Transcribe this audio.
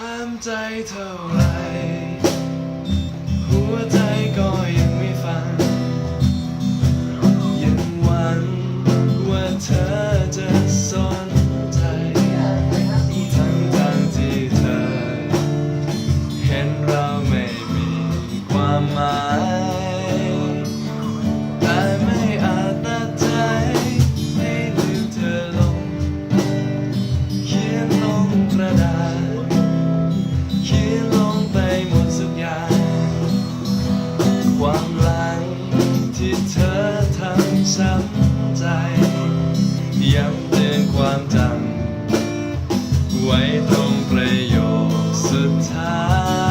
ห้ามใจเท่าไหรหัวใจก็ยังไม่ฟัง ยังหวังว่าเธอจะสนใจ ทั้งทางที่เธอ เห็นเราไม่มีความหมาย ใจย้ำเตือนความจำไว้ตรงประโยคสุดท้าย